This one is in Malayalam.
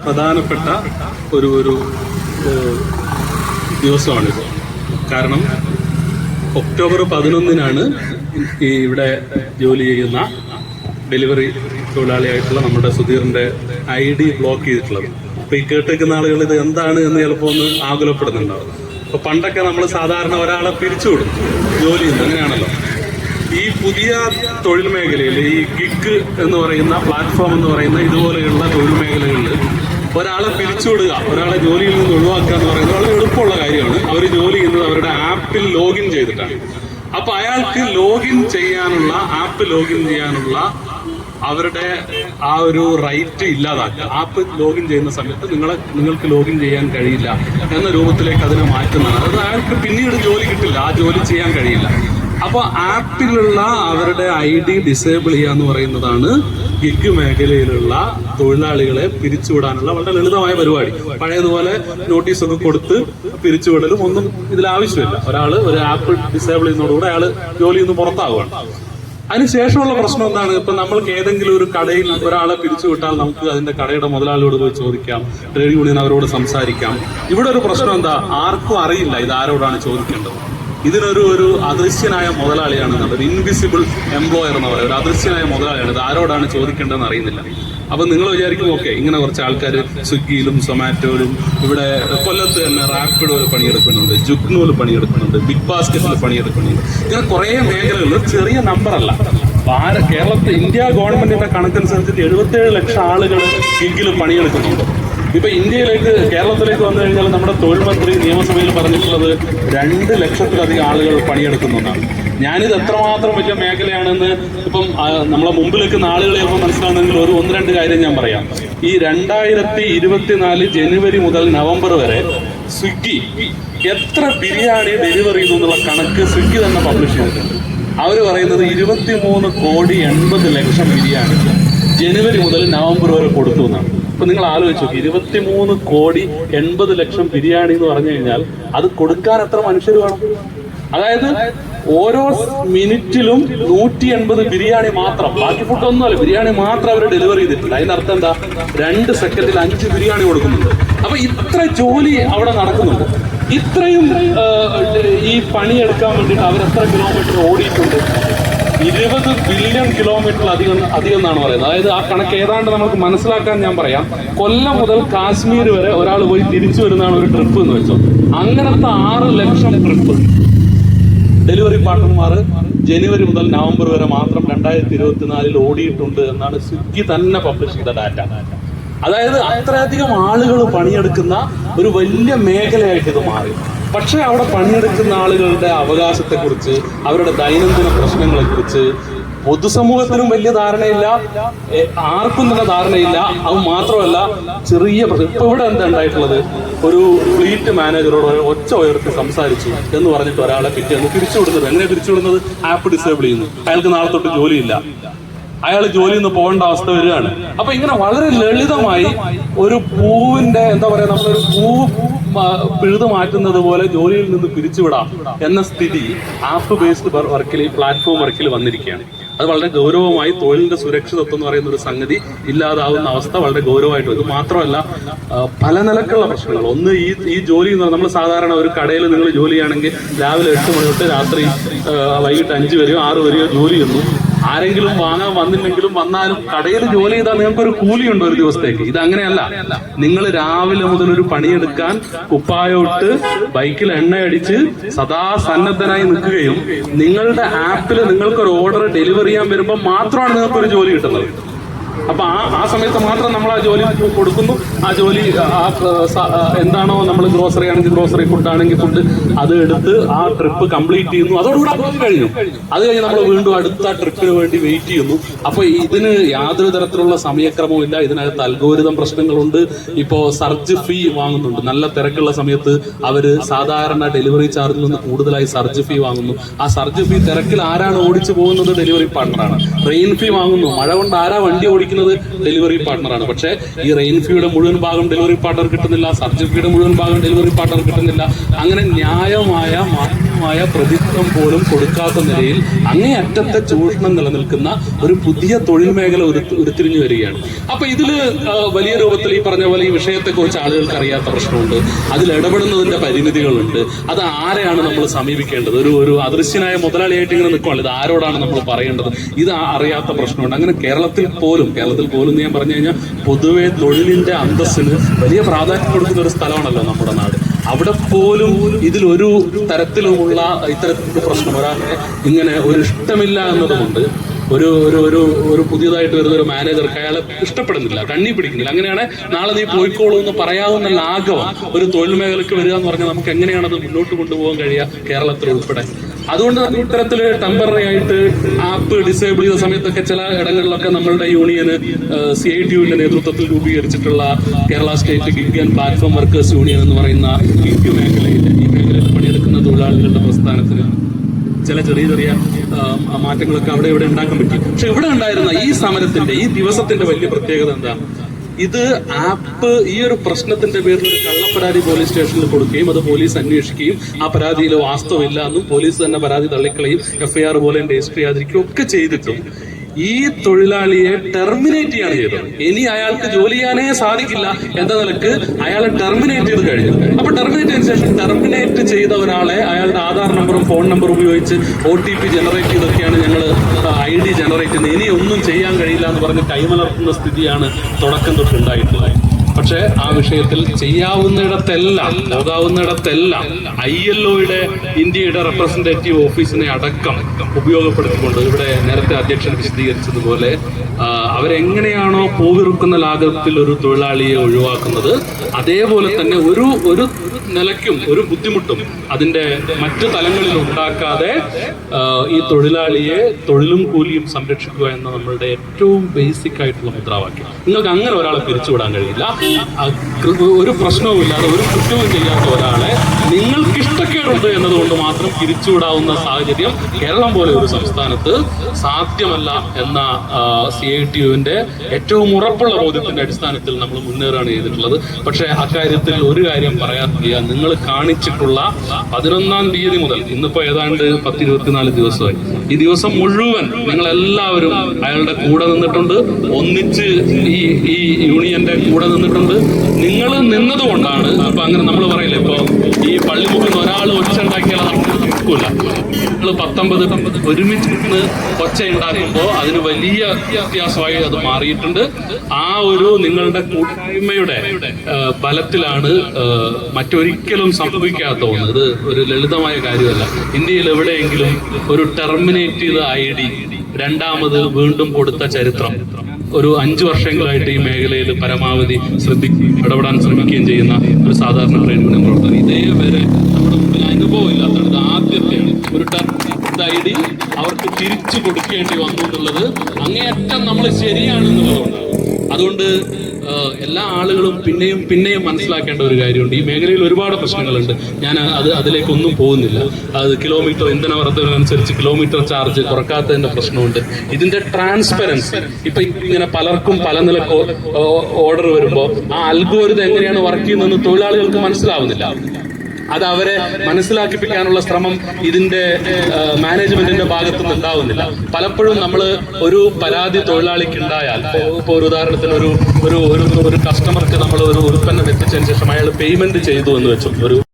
പ്രധാനപ്പെട്ട ഒരു ഒരു ദിവസമാണിത്. കാരണം ഒക്ടോബർ പതിനൊന്നിനാണ് ഈ ഇവിടെ ജോലി ചെയ്യുന്ന ഡെലിവറി തൊഴിലാളിയായിട്ടുള്ള നമ്മുടെ സുധീറിന്റെ ഐ ഡി ബ്ലോക്ക് ചെയ്തിട്ടുള്ളത്. അപ്പൊ ഈ കേട്ടേക്കുന്ന ആളുകൾ ഇത് എന്താണ് എന്ന് ചിലപ്പോൾ ഒന്ന് ആകുലപ്പെടുന്നുണ്ടാവും. അപ്പൊ പണ്ടൊക്കെ നമ്മൾ സാധാരണ ഒരാളെ പിരിച്ചുവിടും ജോലി ചെയ്യുന്നു അങ്ങനെയാണല്ലോ. ഈ പുതിയ തൊഴിൽ മേഖലയിൽ ഈ ഗിഗ് എന്ന് പറയുന്ന പ്ലാറ്റ്ഫോം എന്ന് പറയുന്ന ഇതുപോലെയുള്ള തൊഴിൽ മേഖലകളിൽ ഒരാളെ പിരിച്ചുവിടുക ഒരാളെ ജോലിയിൽ നിന്ന് ഒഴിവാക്കുക എന്ന് പറയുന്നത് വളരെ എളുപ്പമുള്ള കാര്യമാണ്. അവർ ജോലി ചെയ്യുന്നത് അവരുടെ ആപ്പിൽ ലോഗിൻ ചെയ്തിട്ടാണ്. അപ്പൊ അയാൾക്ക് ലോഗിൻ ചെയ്യാനുള്ള ആപ്പ് ലോഗിൻ ചെയ്യാനുള്ള അവരുടെ ആ ഒരു റൈറ്റ് ഇല്ലാതാക്കുക. ആപ്പ് ലോഗിൻ ചെയ്യുന്ന സമയത്ത് നിങ്ങളെ നിങ്ങൾക്ക് ലോഗിൻ ചെയ്യാൻ കഴിയില്ല എന്ന രൂപത്തിലേക്ക് അതിനെ മാറ്റുന്നതാണ്. അത് അയാൾക്ക് പിന്നീട് ജോലി കിട്ടില്ല. ആ ജോലി ചെയ്യാൻ കഴിയില്ല. അപ്പൊ ആപ്പിലുള്ള അവരുടെ ഐ ഡി ഡിസേബിൾ ചെയ്യുക എന്ന് പറയുന്നതാണ് ഗിഗ് മേഖലയിലുള്ള തൊഴിലാളികളെ പിരിച്ചുവിടാനുള്ള വളരെ ലളിതമായ പരിപാടി. പഴയതുപോലെ നോട്ടീസ് ഒക്കെ കൊടുത്ത് പിരിച്ചുവിടലും ഒന്നും ഇതിൽ ആവശ്യമില്ല. ഒരാൾ ഒരു ആപ്പ് ഡിസേബിൾ ചെയ്യുന്നതോടുകൂടെ അയാൾ ജോലിയിൽ നിന്ന് പുറത്താവുകയാണ് അതിനുശേഷമുള്ള പ്രശ്നം എന്താണ്? ഇപ്പൊ നമ്മൾക്ക് ഏതെങ്കിലും ഒരു കടയിൽ ഒരാളെ പിരിച്ചുവിട്ടാൽ നമുക്ക് അതിന്റെ കടയുടെ മുതലാളിയോട് പോയി ചോദിക്കാം ട്രേഡ് യൂണിയൻ അവരോട് സംസാരിക്കാം. ഇവിടെ ഒരു പ്രശ്നം എന്താ? ആർക്കും അറിയില്ല ഇത് ആരോടാണ് ചോദിക്കേണ്ടത്. ഇതിനൊരു ഒരു അദൃശ്യനായ മുതലാളിയാണ് ഒരു ഇൻവിസിബിൾ എംപ്ലോയർ എന്ന് പറയുന്നത്. ഒരു അദൃശ്യനായ മുതലാളിയാണ്. ഇത് ആരോടാണ് ചോദിക്കേണ്ടതെന്ന് അറിയുന്നില്ല. അപ്പൊ നിങ്ങൾ വിചാരിക്കും ഓക്കെ ഇങ്ങനെ കുറച്ച് ആൾക്കാർ സ്വിഗ്ഗിയിലും സൊമാറ്റോയിലും ഇവിടെ കൊല്ലത്ത് തന്നെ റാപ്പിഡോയിൽ പണിയെടുക്കുന്നുണ്ട് ജുഗ്നോയിൽ പണിയെടുക്കുന്നുണ്ട് ബിഗ് ബാസ്കറ്റിൽ പണിയെടുക്കുന്നുണ്ട്. ഇങ്ങനെ കുറേ മേഖലകളിൽ ചെറിയ നമ്പറല്ല. കേരളത്തിൽ ഇന്ത്യ ഗവൺമെന്റിന്റെ കണക്കനുസരിച്ച് എഴുപത്തേഴ് ലക്ഷം ആളുകൾ ഗിഗിൽ പണിയെടുക്കുന്നുണ്ട്. ഇപ്പൊ ഇന്ത്യയിലേക്ക് കേരളത്തിലേക്ക് വന്നു കഴിഞ്ഞാൽ നമ്മുടെ തൊഴിൽ മന്ത്രി നിയമസഭയിൽ പറഞ്ഞിട്ടുള്ളത് രണ്ട് ലക്ഷത്തിലധികം ആളുകൾ പണിയെടുക്കുന്നുണ്ടാണ് ഞാനിത് എത്രമാത്രം വലിയ മേഖലയാണെന്ന് ഇപ്പം നമ്മളെ മുമ്പിൽ നിൽക്കുന്ന ആളുകളെ ചിലപ്പോൾ മനസ്സിലാവുന്നെങ്കിൽ ഒരു ഒന്ന് രണ്ട് കാര്യം ഞാൻ പറയാം. ഈ രണ്ടായിരത്തി ഇരുപത്തിനാല് ജനുവരി മുതൽ നവംബർ വരെ സ്വിഗ്ഗി എത്ര ബിരിയാണി ഡെലിവറി ചെയ്തു എന്നുള്ള കണക്ക് സ്വിഗ്ഗി തന്നെ പബ്ലിഷ് ചെയ്തിട്ടുണ്ട്. അവർ പറയുന്നത് ഇരുപത്തിമൂന്ന് കോടി എൺപത് ലക്ഷം ബിരിയാണി ജനുവരി മുതൽ നവംബർ വരെ കൊടുത്തു എന്നാണ്. അപ്പൊ നിങ്ങൾ ആലോചിച്ചു നോക്ക്, ഇരുപത്തിമൂന്ന് കോടി എൺപത് ലക്ഷം ബിരിയാണി എന്ന് പറഞ്ഞു കഴിഞ്ഞാൽ അത് കൊടുക്കാൻ എത്ര മനുഷ്യർ വേണം? അതായത് ഓരോ മിനിറ്റിലും നൂറ്റി എൺപത് ബിരിയാണി മാത്രം. ബാക്കി ഫുഡ് ഒന്നുമല്ല ബിരിയാണി മാത്രം അവർ ഡെലിവറി ചെയ്തിട്ടുണ്ട്. അതിന്റെ അർത്ഥം എന്താ? രണ്ട് സെക്കൻഡിൽ അഞ്ച് ബിരിയാണി കൊടുക്കുന്നുണ്ട്. അപ്പൊ ഇത്ര ജോലി അവിടെ നടക്കുന്നുണ്ട്. ഇത്രയും ഈ പണിയെടുക്കാൻ വേണ്ടിയിട്ട് അവർ എത്ര കിലോമീറ്റർ ഓടിയിട്ടുണ്ട്? ഇരുപത് ബില്യൺ കിലോമീറ്റർ അധികം അധികം എന്നാണ് പറയുന്നത്. അതായത് ആ കണക്ക് ഏതാണ്ട് നമുക്ക് മനസ്സിലാക്കാൻ ഞാൻ പറയാം. കൊല്ലം മുതൽ കാശ്മീർ വരെ ഒരാൾ പോയി തിരിച്ചു വരുന്നതാണ് ഒരു ട്രിപ്പ് എന്ന് വെച്ചോ. അങ്ങനത്തെ ആറ് ലക്ഷം ട്രിപ്പ് ഡെലിവറി പാർട്ണർമാർ ജനുവരി മുതൽ നവംബർ വരെ മാത്രം രണ്ടായിരത്തി ഇരുപത്തിനാലിൽ ഓടിയിട്ടുണ്ട് എന്നാണ് സ്വിഗ്ഗി തന്നെ പബ്ലിഷ് ചെയ്ത ഡാറ്റ അതായത് അത്രയധികം ആളുകൾ പണിയെടുക്കുന്ന ഒരു വലിയ മേഖലയായിട്ട് ഇത് മാറി. പക്ഷേ അവിടെ പണിയെടുക്കുന്ന ആളുകളുടെ അവകാശത്തെക്കുറിച്ച് അവരുടെ ദൈനംദിന പ്രശ്നങ്ങളെക്കുറിച്ച് പൊതുസമൂഹത്തിനും വലിയ ധാരണയില്ല. ആർക്കും തന്നെ ധാരണയില്ല. അത് മാത്രമല്ല ചെറിയ പ്രശ്നം. ഇപ്പൊ ഇവിടെ എന്താ ഉണ്ടായിട്ടുള്ളത്? ഒരു ഫ്ലീറ്റ് മാനേജറോട് ഒച്ച ഉയർത്തി സംസാരിച്ചു എന്ന് പറഞ്ഞിട്ട് ഒരാളെ പിറ്റേന്ന് പിരിച്ചുവിടുന്നത് എങ്ങനെ പിരിച്ചുവിടുന്നത് ആപ്പ് ഡിസേബിൾ ചെയ്യുന്നു. അയാൾക്ക് നാളെ തൊട്ട് ജോലിയില്ല. അയാൾ ജോലിയിൽ നിന്ന് പോകേണ്ട അവസ്ഥ വരികയാണ്. അപ്പൊ ഇങ്ങനെ വളരെ ലളിതമായി ഒരു പൂവിന്റെ എന്താ പറയാ നമ്മളൊരു മ- പിഴുതു മാറ്റുന്നത് പോലെ ജോലിയിൽ നിന്ന് പിരിച്ചുവിടാം എന്ന സ്ഥിതി ആപ്പ് ബേസ്ഡ് വർക്കിൽ പ്ലാറ്റ്ഫോം വർക്കിൽ വന്നിരിക്കുകയാണ്. അത് വളരെ ഗൗരവമായി തൊഴിലിന്റെ സുരക്ഷിതത്വം എന്ന് പറയുന്ന ഒരു സംഗതി ഇല്ലാതാവുന്ന അവസ്ഥ വളരെ ഗൗരവമായിട്ട് വരും. മാത്രമല്ല പല നിലക്കുള്ള പ്രശ്നങ്ങൾ. ഒന്ന് ഈ ഈ ജോലി എന്ന് നമ്മൾ സാധാരണ ഒരു കടയിൽ നിങ്ങൾ ജോലി ചെയ്യുകയാണെങ്കിൽ രാവിലെ എട്ട് മണി തൊട്ട് രാത്രി വൈകിട്ട് അഞ്ച് വരെയോ ആറ് വരെയോ ജോലി ചെയ്യുന്നു. ആരെങ്കിലും വാങ്ങാൻ വന്നില്ലെങ്കിലും വന്നാലും കടയിൽ ജോലി ചെയ്താൽ നിങ്ങൾക്ക് ഒരു കൂലിയുണ്ട് ഒരു ദിവസത്തേക്ക്. ഇത് അങ്ങനെയല്ല നിങ്ങൾ രാവിലെ മുതൽ ഒരു പണിയെടുക്കാൻ കുപ്പായോട്ട് ബൈക്കിൽ എണ്ണയടിച്ച് സദാ സന്നദ്ധനായി നിൽക്കുകയും നിങ്ങളുടെ ആപ്പിൽ നിങ്ങൾക്ക് ഒരു ഓർഡർ ഡെലിവറി ചെയ്യാൻ വരുമ്പോൾ മാത്രമാണ് നിങ്ങൾക്ക് ഒരു ജോലി കിട്ടുന്നത്. അപ്പൊ ആ ആ സമയത്ത് മാത്രം നമ്മൾ ആ ജോലി കൊടുക്കുന്നു. ആ ജോലി ആ എന്താണോ നമ്മൾ ഗ്രോസറി ആണെങ്കിൽ ഗ്രോസറി ഫുഡ് ആണെങ്കിൽ ഫുഡ് അത് എടുത്ത് ആ ട്രിപ്പ് കംപ്ലീറ്റ് ചെയ്യുന്നു. അതോടുകൂടെ അപ്പം കഴിഞ്ഞു. അത് കഴിഞ്ഞ് നമ്മൾ വീണ്ടും അടുത്ത ട്രിപ്പിന് വേണ്ടി വെയിറ്റ് ചെയ്യുന്നു. അപ്പൊ ഇതിന് യാതൊരു തരത്തിലുള്ള സമയക്രമവും ഇല്ല. ഇതിനകത്ത് അൽഗോരിതം പ്രശ്നങ്ങളുണ്ട്. ഇപ്പോ സർജ് ഫീ വാങ്ങുന്നുണ്ട്. നല്ല തിരക്കുള്ള സമയത്ത് അവർ സാധാരണ ഡെലിവറി ചാർജിൽ നിന്ന് കൂടുതലായി സർജ് ഫീ വാങ്ങുന്നു. ആ സർജ് ഫീ തിരക്കിൽ ആരാണ് ഓടിച്ചു പോകുന്നത്? ഡെലിവറി പാർട്ണറാണ് റെയിൻ ഫീ വാങ്ങുന്നു. മഴ കൊണ്ട് ആരാ വണ്ടി ഓടിക്കുന്നത് ഡെലിവറി പാർട്ണറാണ് പക്ഷേ ഈ റെയിൻ ഫീയുടെ മുഴുവൻ ഭാഗം ഡെലിവറി പാർട്ണർ കിട്ടുന്നില്ല സർജ് ഫീയുടെ മുഴുവൻ ഭാഗം ഡെലിവറി പാർട്ണർ കിട്ടുന്നില്ല. അങ്ങനെ ന്യായമായ ആവശ്യമായ പ്രതിഫലം പോലും കൊടുക്കാത്ത നിലയിൽ അങ്ങേയറ്റത്തെ ചൂഷണം നിലനിൽക്കുന്ന ഒരു പുതിയ തൊഴിൽ മേഖല ഉരുത്തി- ഉരുത്തിരിഞ്ഞു വരികയാണ്. അപ്പൊ ഇതിൽ വലിയ രൂപത്തിൽ ഈ പറഞ്ഞ പോലെ ഈ വിഷയത്തെക്കുറിച്ച് ആളുകൾക്ക് അറിയാത്ത പ്രശ്നമുണ്ട്. അതിൽ ഇടപെടുന്നതിന്റെ പരിമിതികളുണ്ട്. അത് ആരെയാണ് നമ്മൾ സമീപിക്കേണ്ടത്? ഒരു ഒരു അദൃശ്യനായ മുതലാളിയായിട്ട് ഇങ്ങനെ നിൽക്കുകയാണ് ഇത് ആരോടാണ് നമ്മൾ പറയേണ്ടത്? ഇത് അറിയാത്ത പ്രശ്നമുണ്ട്. അങ്ങനെ കേരളത്തിൽ പോലും കേരളത്തിൽ പോലും ഞാൻ പറഞ്ഞു കഴിഞ്ഞാൽ പൊതുവെ തൊഴിലിന്റെ അന്തസ്സിന് വലിയ പ്രാധാന്യം കൊടുക്കുന്ന ഒരു സ്ഥലമാണല്ലോ നമ്മുടെ നാട്. അവിടെ പോലും ഇതിലൊരു തരത്തിലുമുള്ള ഇത്തരത്തിലുള്ള പ്രശ്നം ഇങ്ങനെ ഒരു ഇഷ്ടമില്ല എന്നതുകൊണ്ട് ഒരു ഒരു ഒരു ഒരു പുതിയതായിട്ട് വരുന്ന ഒരു മാനേജർക്ക് അയാളെ ഇഷ്ടപ്പെടുന്നില്ല കണ്ണി പിടിക്കുന്നില്ല. അങ്ങനെയാണ് നാളെ നീ പോയിക്കോളൂ എന്ന് പറയാവുന്ന ലാഘവം ഒരു തൊഴിൽ മേഖലയ്ക്ക് വരിക എന്ന് പറഞ്ഞാൽ നമുക്ക് എങ്ങനെയാണ് അത് മുന്നോട്ട് കൊണ്ടുപോകാൻ കഴിയുക കേരളത്തിൽ ഉൾപ്പെടെ. അതുകൊണ്ട് തന്നെ ഇത്തരത്തിൽ ടെമ്പററി ആയിട്ട് ആപ്പ് ഡിസേബിൾ ചെയ്ത സമയത്തൊക്കെ ചില ഇടങ്ങളിലൊക്കെ നമ്മളുടെ യൂണിയന് സി ഐ ടി യുവിന്റെ നേതൃത്വത്തിൽ രൂപീകരിച്ചിട്ടുള്ള Kerala state gig platform workers union എന്ന് പറയുന്ന ഈ മേഖലയിൽ ഈ മേഖലയിൽ പണിയെടുക്കുന്ന തൊഴിലാളികളുടെ പ്രസ്ഥാനത്തിന് ചില ചെറിയ ചെറിയ മാറ്റങ്ങളൊക്കെ അവിടെ ഇവിടെ ഉണ്ടാക്കാൻ പറ്റി. പക്ഷെ ഇവിടെ ഉണ്ടായിരുന്ന ഈ സമരത്തിന്റെ ഈ ദിവസത്തിന്റെ വലിയ പ്രത്യേകത എന്താ? ഇത് ആപ്പ് ഈ ഒരു പ്രശ്നത്തിന്റെ പേരിൽ ഒരു കള്ളപ്പരാതി പോലീസ് സ്റ്റേഷനിൽ കൊടുക്കുകയും അത് പോലീസ് അന്വേഷിക്കുകയും ആ പരാതിയിൽ വാസ്തവമില്ല എന്നും പോലീസ് തന്നെ പരാതി തള്ളിക്കളയും എഫ്ഐആർ പോലെ രജിസ്റ്റർ ചെയ്യാതിരിക്കുകയും ഒക്കെ ചെയ്തിട്ടും ഈ തൊഴിലാളിയെ ടെർമിനേറ്റ് ചെയ്യാണ് ചെയ്തത്. ഇനി അയാൾക്ക് ജോലി ചെയ്യാനേ സാധിക്കില്ല എന്ന നിലയ്ക്ക് അയാളെ ടെർമിനേറ്റ് ചെയ്ത് കഴിഞ്ഞു. അപ്പൊ ടെർമിനേറ്റ് ചെയ്തതിനു ശേഷം ടെർമിനേറ്റ് ചെയ്ത ഒരാളെ അയാളുടെ ആധാർ നമ്പറും ഫോൺ നമ്പറും ഉപയോഗിച്ച് ഒ ടി പി ജനറേറ്റ് ചെയ്തൊക്കെയാണ് ഞങ്ങൾ ഐ ഡി ജനറേറ്റ് ചെയ്യുന്നത്. ഇനി ഒന്നും ചെയ്യാൻ കഴിയില്ല എന്ന് പറഞ്ഞ് കൈമലർത്തുന്ന സ്ഥിതിയാണ് തുടക്കം തൊട്ട് ഉണ്ടായിട്ടുള്ളത്. പക്ഷേ ആ വിഷയത്തിൽ ചെയ്യാവുന്നിടത്തെല്ലാം ലോകാവുന്നിടത്തെല്ലാം ഐ എൽ ഒയുടെ ഇന്ത്യയുടെ റെപ്രസെന്റേറ്റീവ് ഓഫീസിനെ അടക്കം ഉപയോഗപ്പെടുത്തിക്കൊണ്ട് ഇവിടെ നേരത്തെ അധ്യക്ഷൻ വിശദീകരിച്ചതുപോലെ അവരെങ്ങനെയാണോ പൂവിറുക്കുന്ന ലാഘവത്തിൽ ഒരു തൊഴിലാളിയെ ഒഴിവാക്കുന്നത് അതേപോലെ തന്നെ ഒരു ഒരു നിലയ്ക്കും ഒരു ബുദ്ധിമുട്ടും അതിന്റെ മറ്റു തലങ്ങളിൽ ഉണ്ടാക്കാതെ ഈ തൊഴിലാളിയെ തൊഴിലും കൂലിയും സംരക്ഷിക്കുക എന്ന നമ്മളുടെ ഏറ്റവും ബേസിക് ആയിട്ടുള്ള മുദ്രാവാക്യം. നിങ്ങൾക്ക് അങ്ങനെ ഒരാളെ പിരിച്ചുവിടാൻ കഴിയില്ല. ഒരു പ്രശ്നവും ഒരു പ്രശ്നവുമില്ലാതെ ഒരു കുറ്റവും ചെയ്യാത്ത ഒരാളെ നിങ്ങൾക്ക് ഇഷ്ടക്കേടുണ്ട് എന്നതുകൊണ്ട് മാത്രം പിരിച്ചുവിടാവുന്ന സാഹചര്യം കേരളം പോലെ ഒരു സംസ്ഥാനത്ത് സാധ്യമല്ല എന്ന സി ഐ ടി യുവിന്റെ ഏറ്റവും ഉറപ്പുള്ള ബോധ്യത്തിന്റെ അടിസ്ഥാനത്തിൽ നമ്മൾ മുന്നേറാണ് ചെയ്തിട്ടുള്ളത്. പക്ഷേ അക്കാര്യത്തിൽ ഒരു കാര്യം വയ്യ. നിങ്ങൾ കാണിച്ചിട്ടുള്ള പതിനൊന്നാം തീയതി മുതൽ ഇന്നിപ്പോ ഏതാണ്ട് പത്തിരുപത്തിനാല് ദിവസമായി. ഈ ദിവസം മുഴുവൻ നിങ്ങൾ എല്ലാവരും അയാളുടെ കൂടെ നിന്നിട്ടുണ്ട്. ഒന്നിച്ച് ഈ ഈ യൂണിയന്റെ കൂടെ നിന്നിട്ടുണ്ട്. നിങ്ങൾ നിന്നതുകൊണ്ടാണ് അപ്പൊ അങ്ങനെ നമ്മൾ പറയില്ല ഇപ്പൊ ഈ പള്ളി പള്ളിമുക്കിൽ ഒരാൾ ഒച്ച ഉണ്ടാക്കിയാൽ നമുക്ക് കേൾക്കൂല നിങ്ങൾ പത്തൊമ്പത് ഒരുമിച്ച് നിന്ന് ഒച്ച ഉണ്ടാക്കുമ്പോൾ അതിന് വലിയ വ്യത്യാസമായി അത് മാറിയിട്ടുണ്ട്. ആ ഒരു നിങ്ങളുടെ കൂട്ടായ്മയുടെ ബലത്തിലാണ് മറ്റൊരിക്കലും സംഭവിക്കാത്ത ഒന്ന്. ഇത് ഒരു ലളിതമായ കാര്യമല്ല. ഇന്ത്യയിൽ എവിടെയെങ്കിലും ഒരു ടെർമിനേറ്റ് ചെയ്ത ഐ ഡി രണ്ടാമത് വീണ്ടും കൊടുത്ത ചരിത്രം. ഒരു അഞ്ചു വർഷങ്ങളായിട്ട് ഈ മേഖലയിൽ പരമാവധി ശ്രദ്ധിക്കുകയും ഇടപെടാൻ ശ്രമിക്കുകയും ചെയ്യുന്ന ഒരു സാധാരണ ട്രേഡ് പ്രവർത്തനം ഇതേവരെ നമ്മുടെ മുമ്പിൽ അനുഭവം ഇല്ലാത്തതാണ് ഇത് ആദ്യത്തെയാണ്. ഒരു ടെർമിനേറ്റ് ഐ ഡി അവർക്ക് തിരിച്ചു കൊടുക്കേണ്ടി വന്നു എന്നുള്ളത് അങ്ങേയറ്റം നമ്മൾ ശരിയാണെന്നുള്ളതുകൊണ്ടാണ്. അതുകൊണ്ട് എല്ലാ ആളുകളും പിന്നെയും പിന്നെയും മനസ്സിലാക്കേണ്ട ഒരു കാര്യമുണ്ട്. ഈ മേഖലയിൽ ഒരുപാട് പ്രശ്നങ്ങളുണ്ട്. ഞാൻ അത് അതിലേക്കൊന്നും പോകുന്നില്ല. അത് കിലോമീറ്റർ ഇന്ധന വർദ്ധനനുസരിച്ച് കിലോമീറ്റർ ചാർജ് കുറക്കാത്തതിന്റെ പ്രശ്നമുണ്ട്. ഇതിന്റെ ട്രാൻസ്പെറൻസി. ഇപ്പൊ ഇങ്ങനെ പലർക്കും പല നിലയ്ക്ക് ഓർഡർ വരുമ്പോൾ ആ അൽഗോരിതം എങ്ങനെയാണ് വർക്ക് ചെയ്യുന്നതെന്ന് തൊഴിലാളികൾക്ക് മനസ്സിലാവുന്നില്ല. അത് അവരെ മനസ്സിലാക്കിപ്പിക്കാനുള്ള ശ്രമം ഇതിന്റെ മാനേജ്മെന്റിന്റെ ഭാഗത്തുനിന്ന് ഉണ്ടാവുന്നില്ല. പലപ്പോഴും നമ്മൾ ഒരു പരാതി തൊഴിലാളിക്ക് ഉണ്ടായാൽ ഇപ്പോൾ ഒരു ഉദാഹരണത്തിന് ഒരു ഒരു ഒരു കസ്റ്റമർക്ക് നമ്മൾ ഒരു ഉൽപ്പന്നം എത്തിച്ചതിന് ശേഷം അയാൾ പേയ്മെന്റ് ചെയ്തു എന്ന് വെച്ചു ഒരു